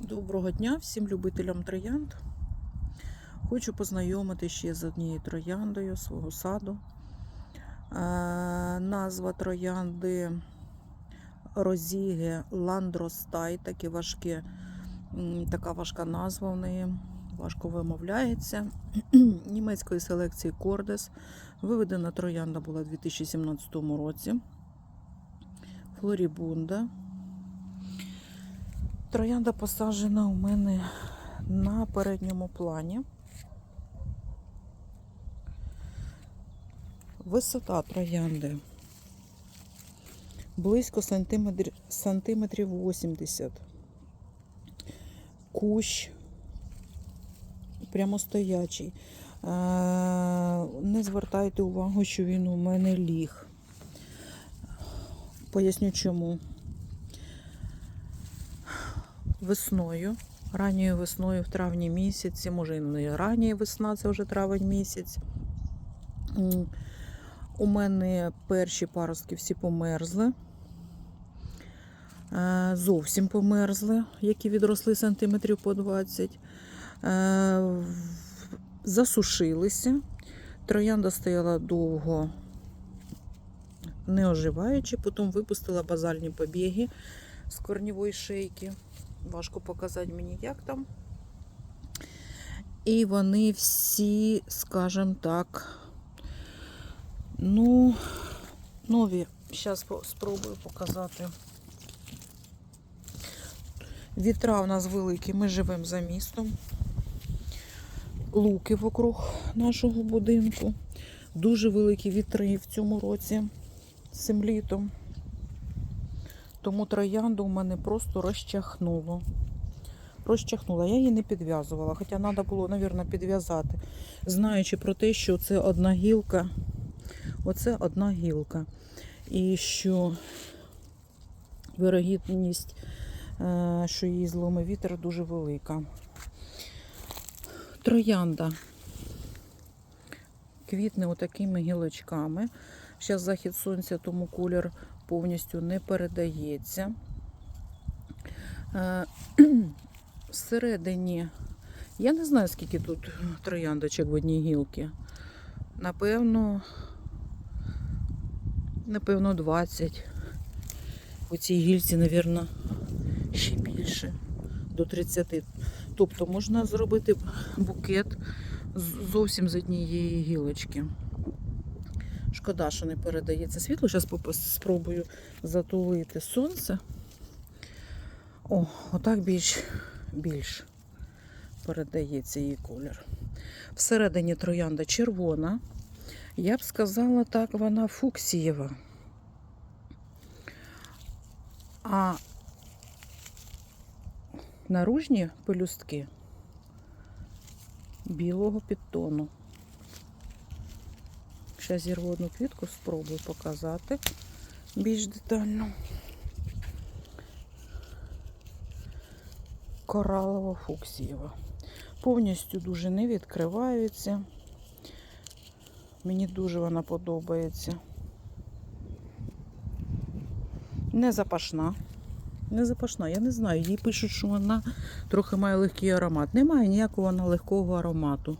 Доброго дня всім любителям троянд. Хочу познайомити ще з однією трояндою свого саду. Е, назва троянди Розіге Ландростай, таке важке, м, така важка назва в неї, важко вимовляється. Німецької селекції Кордес. Виведена троянда була у 2017 році. Флорібунда. Троянда посаджена у мене на передньому плані. Висота троянди близько сантиметрів, сантиметрів 80. Кущ прямостоячий. Е, Не звертайте увагу, що він у мене ліг. Поясню чому весною, ранньою весною в травні місяці, може і не рання весна, це вже травень місяць. У мене перші паростки всі померзли. Е, Зовсім померзли, які відросли сантиметрів по 20. Е, Засушилися. Троянда стояла довго не оживаючи, потім випустила базальні побіги з корнівої шейки. Важко показати мені, як там. І вони всі, скажімо так, ну, нові. Зараз спробую показати. Вітра у нас великі, ми живемо за містом. Луки вокруг нашого будинку. Дуже великі вітри в цьому році цим літом. Тому троянду у мене просто розчахнуло. Розчахнула. Я її не підв'язувала, хоча треба було, мабуть, підв'язати. Знаючи про те, що це одна гілка. Оце одна гілка. І що вирогідність, е, що її зломи вітер дуже велика. Троянда квітне отакими гілочками. Зараз захід сонця, тому колір повністю не передається. Е, Всередині, я не знаю, скільки тут трояндочок в одній гілці. Напевно, напевно, 20. У цій гільці, напевно, ще більше, до 30. Тобто можна зробити букет зовсім з однієї гілочки. Шкода, що не передається світло. Зараз спробую затулити сонце. О, отак більш, більш передається її колір. Всередині троянда червона. Я б сказала так, вона фуксієва. А наружні пелюстки білого підтону. Зараз зірву одну квітку, спробую показати більш детально. Коралово фуксієва. Повністю дуже не відкриваються. Мені дуже вона подобається. Не запашна. Не запашна, я не знаю. Їй пишуть, що вона трохи має легкий аромат. Немає ніякого вона легкого аромату.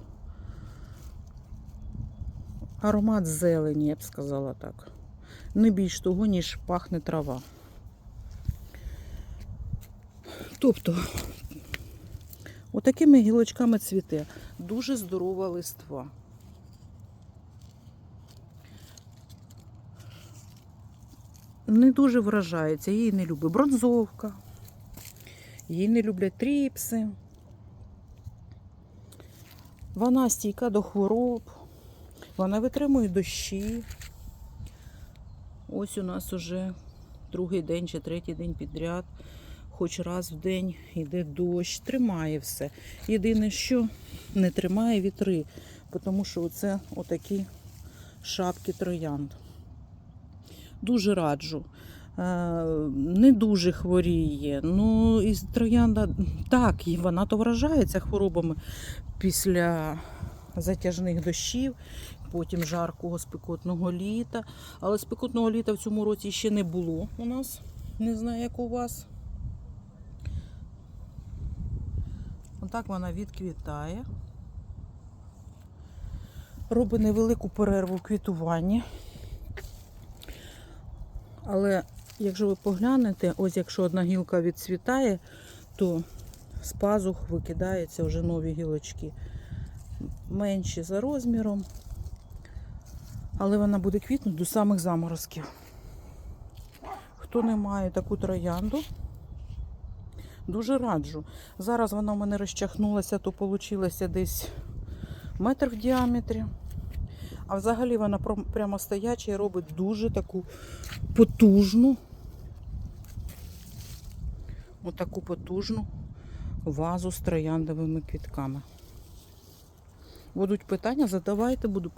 Аромат зелені, я б сказала так. Не більш того, ніж пахне трава. Тобто, отакими гілочками цвіте. Дуже здорова листва. Не дуже вражається, її не любить бронзовка, її не люблять тріпси. Вона стійка до хвороб. Вона витримує дощі. Ось у нас уже другий день чи третій день підряд. Хоч раз в день йде дощ, тримає все. Єдине, що не тримає вітри, тому що це отакі шапки троянд. Дуже раджу. Е, Не дуже хворіє. Ну, і троянда так, і вона то вражається хворобами після затяжних дощів, потім жаркого спекотного літа. Але спекотного літа в цьому році ще не було у нас. Не знаю, як у вас. Отак вона відквітає. Робить невелику перерву в квітуванні. Але якщо ви поглянете, ось якщо одна гілка відцвітає, то з пазух викидаються вже нові гілочки. Менші за розміром, але вона буде квітнути до самих заморозків. Хто не має таку троянду, дуже раджу. Зараз вона в мене розчахнулася, то вийшло десь метр в діаметрі. А взагалі вона прямо стояча і робить дуже таку потужну, отаку потужну вазу з трояндовими квітками. Будуть питання, задавайте, буду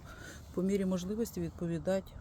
по мірі можливості відповідати